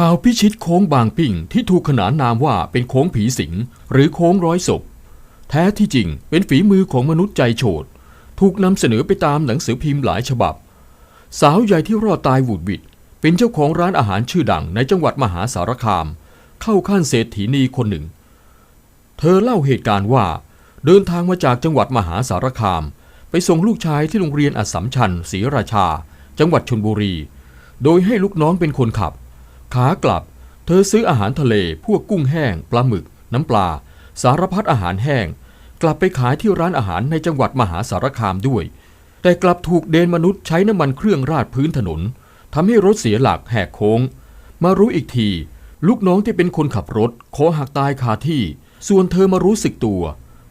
ข่าวพิชิตโค้งบางปิ่งที่ถูกขนานนามว่าเป็นโค้งผีสิง หรือโค้งร้อยศพ แท้ที่จริงเป็นฝีมือของมนุษย์ใจโฉดถูกนำเสนอไปตามหนังสือพิมพ์หลายฉบับ สาวใหญ่ที่รอดตายหวุดวิดเป็นเจ้าของร้านอาหารชื่อดังในจังหวัดมหาสารคาม เข้าขั้นเศรษฐีนีคนหนึ่ง เธอเล่าเหตุการณ์ว่า เดินทางมาจากจังหวัดมหาสารคาม ไปส่งลูกชายที่โรงเรียนอัสสัมชัญศรีราชา จังหวัดชนบุรี โดยให้ลูกน้องเป็นคนขับ ขากลับ เธอซื้ออาหารทะเล พวกกุ้งแห้ง ปลาหมึก น้ำปลา สารพัดอาหารแห้ง กลับไปขายที่ร้านอาหารในจังหวัดมหาสารคามด้วย แต่กลับถูกเดนมนุษย์ใช้น้ำมันเครื่องราดพื้นถนนทำให้รถเสียหลักแหกโค้ง มารู้อีกที ลูกน้องที่เป็นคนขับรถขอหักตายคาที่ ส่วนเธอมารู้สึกตัว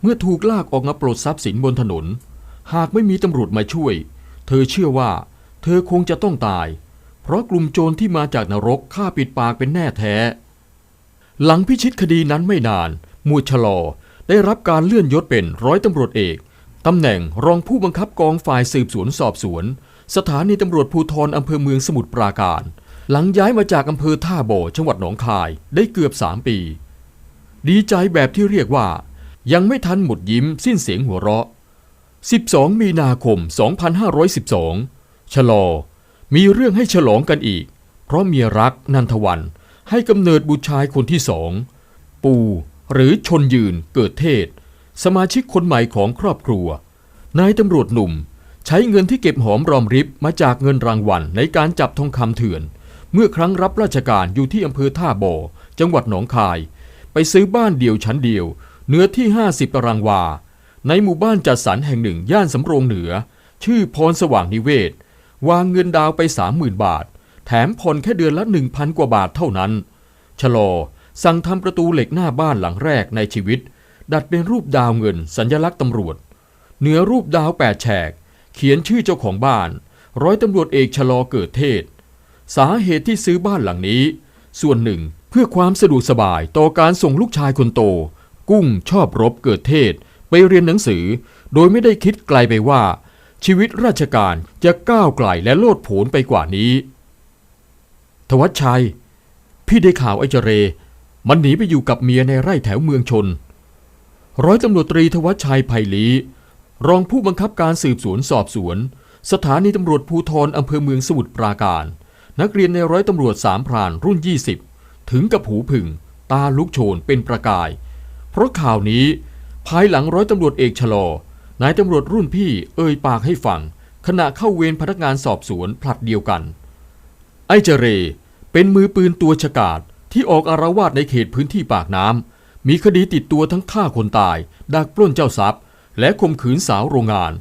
เมื่อถูกลากออกมาปลดทรัพย์สินบนถนน หากไม่มีตำรวจมาช่วย เธอเชื่อว่า เธอคงจะต้องตาย เพราะกลุ่มโจรที่มาจากนรกฆ่าปิดปากเป็นแน่แท้ หลังพิชิตคดีนั้นไม่นานมวดชะลอได้รับการเลื่อนยศเป็นร้อยตำรวจเอกตำแหน่งรองผู้บังคับกองฝ่ายสืบสวนสอบสวน สถานีตำรวจภูธรอำเภอเมืองสมุทรปราการ หลังย้ายมาจากอำเภอท่าโบจังหวัดหนองคายได้เกือบ3ปี ดีใจแบบที่เรียกว่า ยังไม่ทันหมดยิ้มสิ้นเสียงหัวเราะ 12 มีนาคม 2512 ชะลอ มีเรื่องให้ฉลองกันอีก เพราะเมียรักนันทวันให้กำเนิดบุตรชายคนที่สอง ปูหรือชนยืนเกิดเทศ สมาชิกคนใหม่ของครอบครัว นายตำรวจหนุ่มใช้เงินที่เก็บหอมรอมริบมาจากเงินรางวัลในการจับทองคำเถื่อน เมื่อครั้งรับราชการอยู่ที่อำเภอท่าบ่อ จังหวัดหนองคาย ไปซื้อบ้านเดี่ยวชั้นเดียว เนื้อที่ 50ตารางวา ในหมู่บ้านจัดสรรแห่งหนึ่งย่านสำโรงเหนือ ชื่อพรสว่างนิเวศ วางเงินดาวไป30,000บาท แถมผ่อนแค่เดือนละ1,000กว่าบาทเท่านั้น ชะลอสั่งทำประตูเหล็กหน้าบ้านหลังแรกในชีวิต ดัดเป็นรูปดาวเงินสัญลักษณ์ตำรวจ เหนือรูปดาวแปดแฉก เขียนชื่อเจ้าของบ้าน ร้อยตำรวจเอกชะลอเกิดเทศ สาเหตุที่ซื้อบ้านหลังนี้ ส่วนหนึ่งเพื่อความสะดวกสบายต่อการส่งลูกชายคนโต กุ้งชอบรบเกิดเทศ ไปเรียนหนังสือ โดยไม่ได้คิดไกลไปว่า ชีวิตราชการจะก้าวไกลและโลดโผนไปกว่านี้ ทวัชชัย พี่ได้ข่าวไอเจเร มันหนีไปอยู่กับเมียในไร่แถวเมืองชน ร้อยตำรวจตรีทวัชชัยไผ่ลีรองผู้บังคับการสืบสวนสอบสวน สถานีตำรวจภูธรอำเภอเมืองสมุทรปราการ นักเรียนในร้อยตำรวจสามพรานรุ่น 20 ถึงกับหูผึ่ง ตาลุกโชนเป็นประกาย เพราะข่าวนี้ภายหลังร้อยตำรวจเอกชะลอ นายตำรวจรุ่นพี่เอ่ยปากให้ฟัง ขณะเข้าเวรพนักงานสอบสวนผลัดเดียวกัน ไอ้เจเร เป็นมือปืนตัวฉกาจที่ออกอารวาสในเขตพื้นที่ปากน้ำมีคดีติดตัวทั้งฆ่าคนตาย ดักปล้นเจ้าทรัพย์ และข่มขืนสาวโรงงาน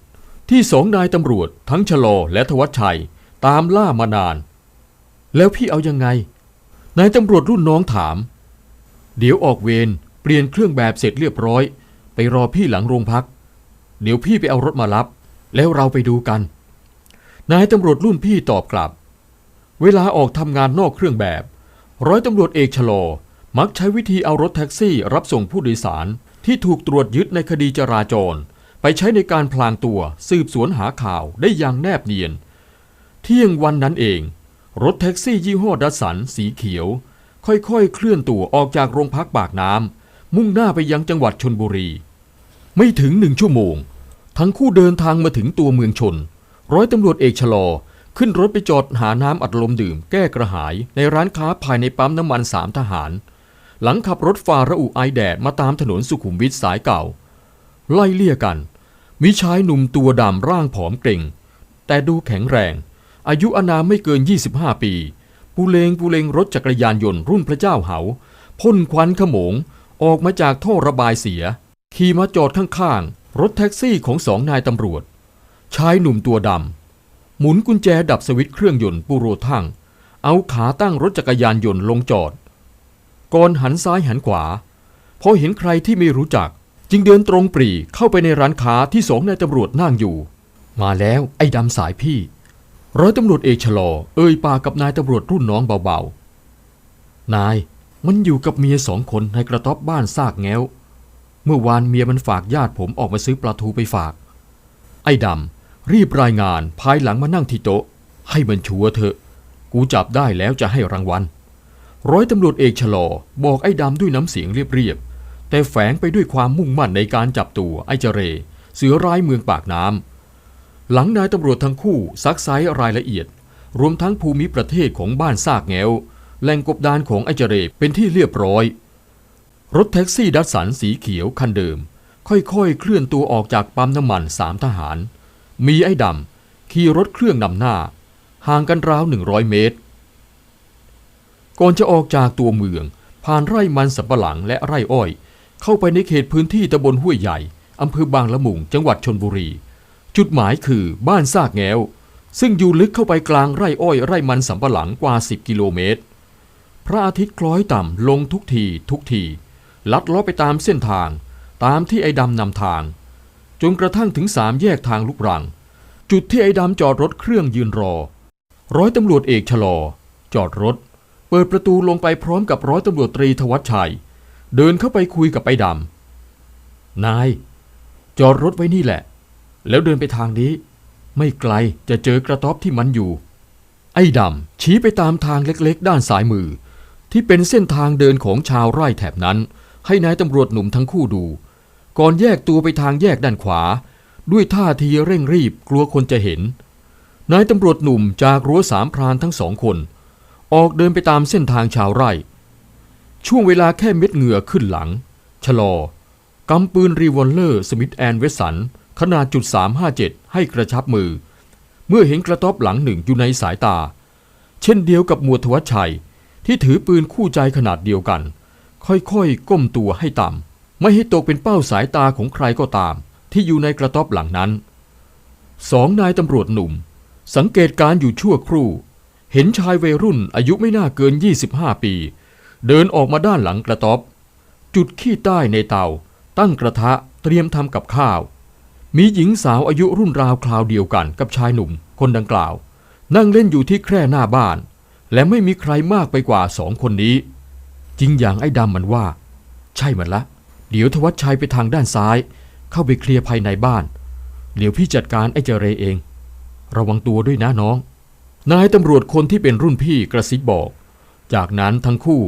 ที่สองนายตำรวจ ทั้งชะลอและทวัชชัย ตามล่ามานาน แล้วพี่เอายังไง นายตำรวจรุ่นน้องถาม เดี๋ยวออกเวรเปลี่ยนเครื่องแบบเสร็จเรียบร้อย ไปรอพี่หลังโรงพัก เดี๋ยวพี่ไปเอารถมารับ แล้วเราไปดูกัน นายตำรวจรุ่นพี่ตอบกลับ เวลาออกทำงานนอกเครื่องแบบ ร้อยตำรวจเอกชะลมักใช้วิธีเอารถแท็กซี่ รับส่งผู้โดยสารที่ถูกตรวจยึดในคดีจราจร ไปใช้ในการพลางตัวสืบสวนหาข่าวได้อย่างแนบเนียน เที่ยงวันนั้นเอง รถแท็กซี่ยี่ห้อดัสสันสีเขียว ค่อยๆ เคลื่อนตัวออกจากโรงพักปากน้ำมุ่งหน้าไปยังจังหวัดชนบุรี ไม่ถึงหนึ่งชั่วโมง ทั้งคู่เดินทางมาถึงตัวเมืองชน ร้อยตำรวจเอกชะลอ ขึ้นรถไปจอดหาน้ำอัดลมดื่มแก้กระหายในร้านค้าภายในปั๊มน้ำมันสามทหาร หลังขับรถฝ่าระอุไอแดดมาตามถนนสุขุมวิทสายเก่า ไล่เลี่ยกัน มีชายหนุ่มตัวดำร่างผอมเกร็ง แต่ดูแข็งแรง อายุอานามไม่เกิน 25 ปีปูเลงปูเลงรถจักรยานยนต์รุ่นพระเจ้าเหาพ่นควันขโมงออกมาจากท่อระบายเสีย ขี่มาจอดข้างๆ รถแท็กซี่ของสองนายตำรวจ ชายหนุ่มตัวดำ หมุนกุญแจดับสวิตช์เครื่องยนต์ปูโรทั่ง เอาขาตั้งรถจักรยานยนต์ลงจอด ก่อนหันซ้ายหันขวา พอเห็นใครที่ไม่รู้จัก จึงเดินตรงปรีเข้าไปในร้านค้าที่สองนายตำรวจนั่งอยู่ มาแล้วไอ้ดำสายพี่ ร้อยตำรวจเอกชะลอ เอ่ยปากกับนายตำรวจรุ่นน้องเบาๆ นาย มันอยู่กับเมียสองคนในกระต๊อบบ้านซากแง้ว เมื่อวานเมียมันฝากญาติผมออกมาซื้อปลาทูไปฝาก ไอ้ดำรีบรายงานภายหลังมานั่งที่โต๊ะ ให้มันชัวเถอะ กูจับได้แล้วจะให้รางวัล ร้อยตำรวจเอกชะลอ บอกไอ้ดำด้วยน้ำเสียงเรียบๆ แต่แฝงไปด้วยความมุ่งมั่นในการจับตัวไอ้เจเร เสือร้ายเมืองปากน้ำ หลังนายตำรวจทั้งคู่ซักไซรายละเอียด รวมทั้งภูมิประเทศของบ้านซากแงวแหล่งกบดานของไอ้เจเรเป็นที่เรียบร้อย รถแท็กซี่ดัสสันสีเขียวคันเดิม ค่อยๆ เคลื่อนตัวออกจากปั๊มน้ำมันสามทหาร มีไอ้ดำขี่รถเครื่องนำหน้า ห่างกันราวหนึ่งร้อยเมตร ก่อนจะออกจากตัวเมือง ผ่านไร่มันสำปะหลังและไร่อ้อย เข้าไปในเขตพื้นที่ตำบลห้วยใหญ่อำเภอบางละมุงจังหวัดชนบุรี จุดหมายคือบ้านซากแงวซึ่งอยู่ลึกเข้าไปกลางไร่อ้อยไร่มันสำปะหลังกว่า 10 กิโลเมตร พระอาทิตย์คล้อยต่ำลงทุกทีทุกที ลัดล้อไปตามเส้นทาง ตามที่ไอ้ดำนำทาง จนกระทั่งถึงสามแยกทางลูกรัง จุดที่ไอ้ดำจอดรถเครื่องยืนรอ ร้อยตำรวจเอกชะลอ จอดรถ เปิดประตูลงไปพร้อมกับร้อยตำรวจตรีธวัชชัย เดินเข้าไปคุยกับไอ้ดำนาย จอดรถไว้นี่แหละ แล้วเดินไปทางนี้ ไม่ไกลจะเจอกระต๊อบที่มันอยู่ ไอ้ดำชี้ไปตามทางเล็กๆ ด้านซ้ายมือที่เป็นเส้นทางเดินของชาวไร่แถบนั้น ให้นายตำรวจหนุ่มทั้งคู่ดู ก่อนแยกตัวไปทางแยกด้านขวา ด้วยท่าทีเร่งรีบกลัวคนจะเห็น นายตำรวจหนุ่มจากรั้วสามพรานทั้งสองคน ออกเดินไปตามเส้นทางชาวไร่ ช่วงเวลาแค่เม็ดเหงื่อขึ้นหลัง ชะลอกำปืนรีวอลเลอร์สมิธแอนเวสันขนาดจุด357 ให้กระชับมือ เมื่อเห็นกระต๊อบหลังหนึ่งอยู่ในสายตา เช่นเดียวกับหมวดทวัชชัยที่ถือปืนคู่ใจขนาดเดียวกัน ค่อยๆ ก้มตัวให้ต่ำไม่ให้ตกเป็นเป้าสายตาของใครก็ตาม ที่อยู่ในกระต๊อบหลังนั้นสองนายตำรวจหนุ่ม สังเกตการอยู่ชั่วครู่ เห็นชายวัยรุ่นอายุไม่น่าเกิน 25 ปี เดินออกมาด้านหลังกระต๊อบ จุดขี้ใต้ในเตา ตั้งกระทะเตรียมทำกับข้าว มีหญิงสาวอายุรุ่นราวคราวเดียวกันกับชายหนุ่มคนดังกล่าว นั่งเล่นอยู่ที่แคร่หน้าบ้าน และไม่มีใครมากไปกว่าสองคนนี้ จริงอย่างไอ้ดำมันว่า ใช่มันละ เดี๋ยวทวัชชัยไปทางด้านซ้าย เข้าไปเคลียร์ภายในบ้าน เดี๋ยวพี่จัดการไอ้เจเรเอง ระวังตัวด้วยนะน้อง นายตำรวจคนที่เป็นรุ่นพี่กระซิบบอก จากนั้นทั้งคู่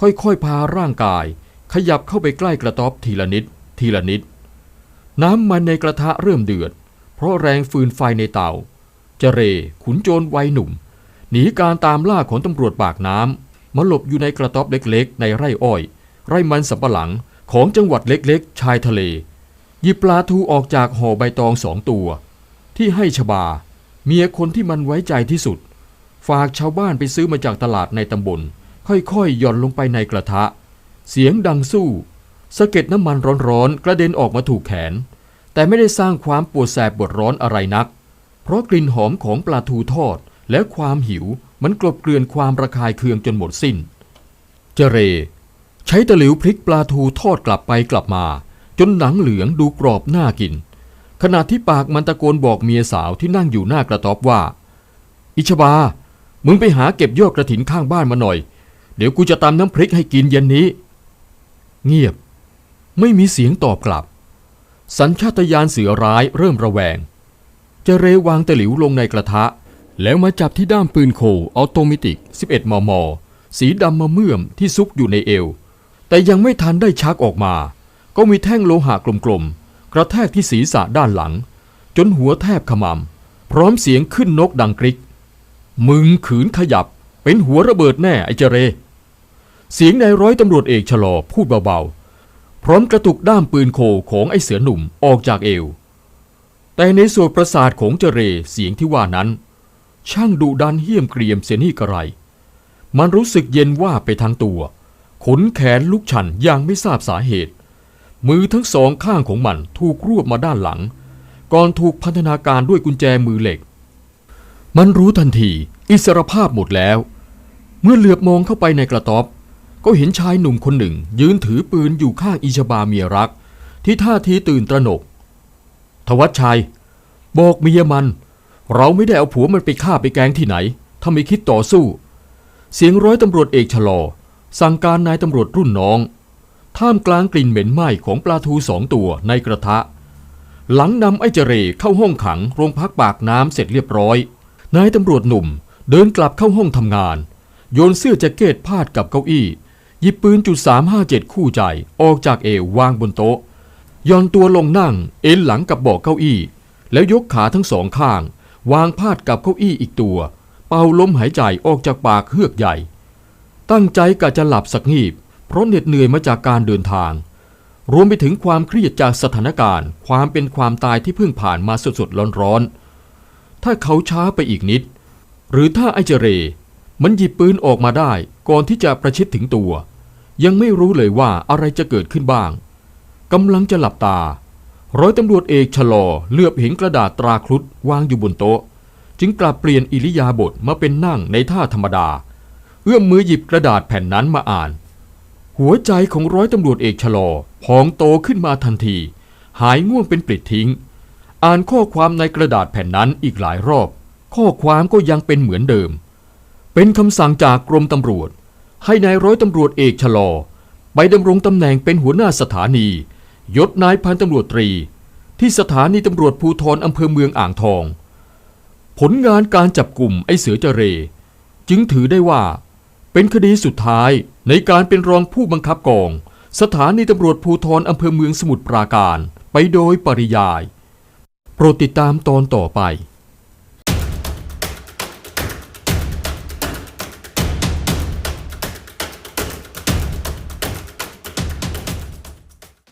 ค่อยๆพาร่างกาย ขยับเข้าไปใกล้กระต๊อบทีละนิด ทีละนิด น้ำมันในกระทะเริ่มเดือด เพราะแรงฟืนไฟในเตาเจเรขุนโจรวัยหนุ่มหนีการตามล่าของตำรวจปากน้ำ มาหลบอยู่ในกระต๊อบเล็กๆ ในไร่อ้อย ไร่มันสำปะหลังของจังหวัดเล็กๆ ชายทะเล หยิบปลาทูออกจากห่อใบตองสองตัว ที่ให้ชบา เมียคนที่มันไว้ใจที่สุด ฝากชาวบ้านไปซื้อมาจากตลาดในตำบล ค่อยๆหย่อนลงไปในกระทะ เสียงดังสู้สะเก็ดน้ำมันร้อนๆ กระเด็นออกมาถูกแขน แต่ไม่ได้สร้างความปวดแสบปวดร้อนอะไรนัก เพราะกลิ่นหอมของปลาทูทอดและความหิว มันกลบเกลื่อนความระคายเคืองจนหมดสิ้น เจเร ใช้ตะหลิวพริกปลาทูทอดกลับไปกลับมา จนหนังเหลืองดูกรอบน่ากิน ขณะที่ปากมันตะโกนบอกเมียสาวที่นั่งอยู่หน้ากระต๊อบว่า อิชบา มึงไปหาเก็บยอดกระถินข้างบ้านมาหน่อย เดี๋ยวกูจะตำน้ำพริกให้กินเย็นนี้ เงียบ ไม่มีเสียงตอบกลับ สัญชาตญาณเสือร้ายเริ่มระแวง เจเรวางตะหลิวลงในกระทะ แล้วมาจับที่ด้ามปืนโคออโตเมติก 11 มม สีดำมะเมื่อมที่ซุกอยู่ในเอว แต่ยังไม่ทันได้ชักออกมา ก็มีแท่งโลหะกลมๆ กระแทกที่ศีรษะด้านหลัง จนหัวแทบขมำพร้อมเสียงขึ้นนกดังกริก มึงขืนขยับเป็นหัวระเบิดแน่ไอเจเร เสียงนายร้อยตำรวจเอกชะลอพูดเบาๆ พร้อมกระตุกด้ามปืนโคของไอเสือหนุ่มออกจากเอว แต่ในส่วนประสาทของเจเรเสียงที่ว่านั้น ช่างดุดันเหี้ยมเกรียมเสียนี่กระไร มันรู้สึกเย็นว่าไปทั้งตัว ขนแขนลุกชันอย่างไม่ทราบสาเหตุ มือทั้งสองข้างของมันถูกรวบมาด้านหลัง ก่อนถูกพันธนาการด้วยกุญแจมือเหล็ก มันรู้ทันทีอิสรภาพหมดแล้ว เมื่อเหลือบมองเข้าไปในกระต๊อบ ก็เห็นชายหนุ่มคนหนึ่ง ยืนถือปืนอยู่ข้างอิชบาเมียรัก ที่ท่าทีตื่นตระหนกทวัชชัย บอกเมียมัน เราไม่ได้เอาผัวมันไปฆ่าไปแกงที่ไหน ถ้าไม่คิดต่อสู้ เสียงร้อยตำรวจเอกชะลอ สั่งการนายตำรวจรุ่นน้อง ท่ามกลางกลิ่นเหม็นไหม้ของปลาทูสองตัวในกระทะ หลังนำไอ้เจเรเข้าห้องขังโรงพักปากน้ำเสร็จเรียบร้อย นายตำรวจหนุ่มเดินกลับเข้าห้องทำงาน โยนเสื้อแจ็คเก็ตพาดกับเก้าอี้ หยิบปืนจุด357 คู่ใจออกจากเอววางบนโต๊ะย่อนตัวลงนั่งเอ็นหลังกับเบาะเก้าอี้ แล้วยกขาทั้งสองข้าง วางพาดกับเก้าอี้อีกตัว เป่าลมหายใจออกจากปากเฮือกใหญ่ ตั้งใจกะจะหลับสักงีบ เพราะเหน็ดเหนื่อยมาจากการเดินทาง รวมไปถึงความเครียดจากสถานการณ์ ความเป็นความตายที่เพิ่งผ่านมาสดๆร้อนๆ ถ้าเขาช้าไปอีกนิด หรือถ้าไอเจเร มันหยิบปืนออกมาได้ก่อนที่จะประชิดถึงตัว ยังไม่รู้เลยว่าอะไรจะเกิดขึ้นบ้างกำลังจะหลับตา ร้อยตำรวจเอกชะลอเลือบเห็นกระดาษตราครุฑวางอยู่บนโต๊ะ จึงกลับเปลี่ยนอิริยาบถมาเป็นนั่งในท่าธรรมดา เอื้อมมือหยิบกระดาษแผ่นนั้นมาอ่าน หัวใจของร้อยตำรวจเอกชะลอพองโตขึ้นมาทันที หายง่วงเป็นปลิดทิ้ง อ่านข้อความในกระดาษแผ่นนั้นอีกหลายรอบ ข้อความก็ยังเป็นเหมือนเดิม เป็นคำสั่งจากกรมตำรวจ ให้นายร้อยตำรวจเอกชะลอไปดำรงตำแหน่งเป็นหัวหน้าสถานี ยศนายพันตำรวจตรี ที่สถานีตำรวจภูธรอำเภอเมืองอ่างทอง ผลงานการจับกลุ่มไอ้เสือเจเร จึงถือได้ว่า เป็นคดีสุดท้ายในการเป็นรองผู้บังคับกอง สถานีตำรวจภูธรอำเภอเมืองสมุทรปราการไปโดยปริยาย โปรดติดตามตอนต่อไป